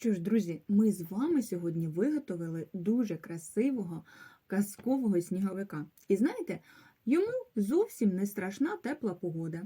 Що ж, друзі, ми з вами сьогодні виготовили дуже красивого казкового сніговика. І знаєте, йому зовсім не страшна тепла погода.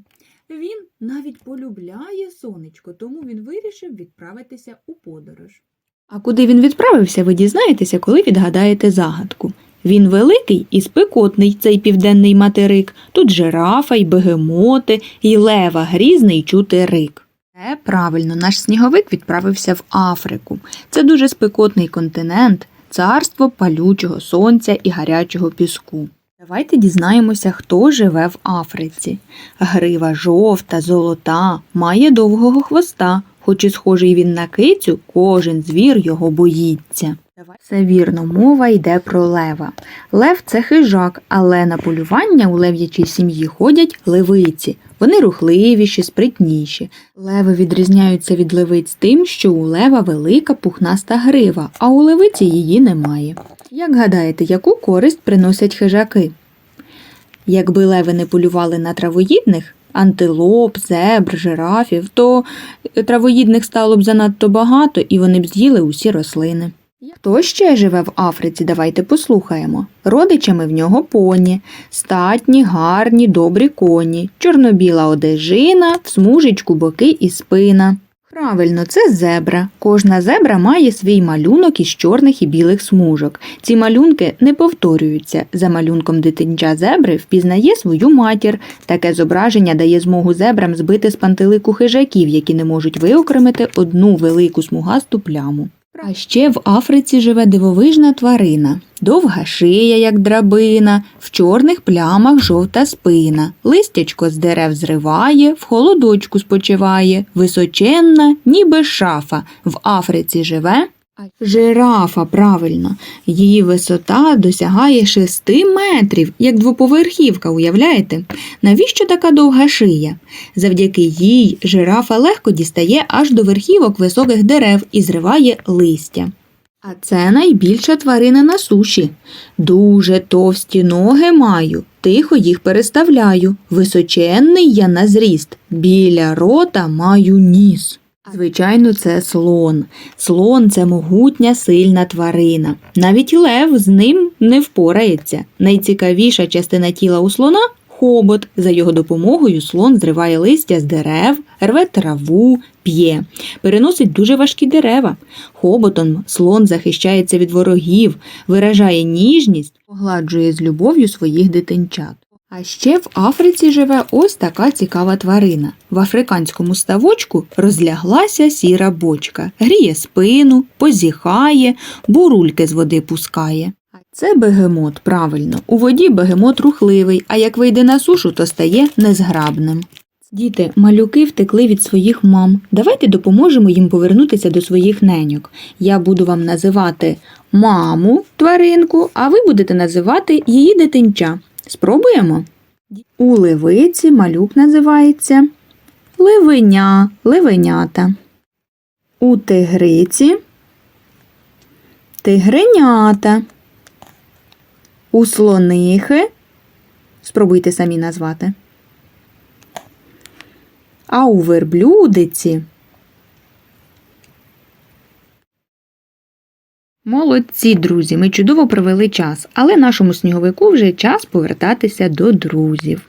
Він навіть полюбляє сонечко, тому він вирішив відправитися у подорож. А куди він відправився, ви дізнаєтеся, коли відгадаєте загадку. Він великий і спекотний, цей південний материк. Тут жирафа й бегемоти, і лева грізний чути рик. Е, правильно, наш сніговик відправився в Африку. Це дуже спекотний континент, царство палючого сонця і гарячого піску. Давайте дізнаємося, хто живе в Африці. Грива жовта, золота, має довгого хвоста. Хоч і схожий він на кицю, кожен звір його боїться. Це вірно, мова йде про лева. Лев це хижак, але на полювання у лев'ячій сім'ї ходять левиці. Вони рухливіші, спритніші. Леви відрізняються від левиць тим, що у лева велика пухнаста грива, а у левиці її немає. Як гадаєте, яку користь приносять хижаки? Якби леви не полювали на травоїдних, антилоп, зебр, жирафів, то травоїдних стало б занадто багато і вони б з'їли усі рослини. Хто ще живе в Африці? Давайте послухаємо. Родичами в нього поні, статні, гарні, добрі коні, чорнобіла одежина, в смужечку боки і спина. Правильно, це зебра. Кожна зебра має свій малюнок із чорних і білих смужок. Ці малюнки не повторюються. За малюнком дитинча зебри впізнає свою матір. Таке зображення дає змогу зебрам збити з пантелику хижаків, які не можуть виокремити одну велику смугасту пляму. А ще в Африці живе дивовижна тварина. Довга шия, як драбина, в чорних плямах жовта спина. Листячко з дерев зриває, в холодочку спочиває, височенна, ніби шафа. В Африці живе. Жирафа, правильно. Її висота досягає 6 метрів, як двоповерхівка, уявляєте? Навіщо така довга шия? Завдяки їй жирафа легко дістає аж до верхівок високих дерев і зриває листя. А це найбільша тварина на суші. Дуже товсті ноги маю, тихо їх переставляю. Височенний я на зріст, біля рота маю ніс. Звичайно, це слон. Слон це могутня сильна тварина. Навіть лев з ним не впорається. Найцікавіша частина тіла у слона хобот. За його допомогою слон зриває листя з дерев, рве траву, п'є, переносить дуже важкі дерева. Хоботом слон захищається від ворогів, виражає ніжність, погладжує з любов'ю своїх дитинчат. А ще в Африці живе ось така цікава тварина. В африканському ставочку розляглася сіра бочка, гріє спину, позіхає, бурульки з води пускає. Це бегемот, правильно. У воді бегемот рухливий, а як вийде на сушу, то стає незграбним. Діти, малюки втекли від своїх мам. Давайте допоможемо їм повернутися до своїх неньок. Я буду вам називати маму тваринку, а ви будете називати її дитинча. Спробуємо? У левиці малюк називається ливеня, ливенята. У тигриці тигренята. У слонихи спробуйте самі назвати. А у верблюдиці Молодці, друзі, ми чудово провели час, але нашому сніговику вже час повертатися до друзів.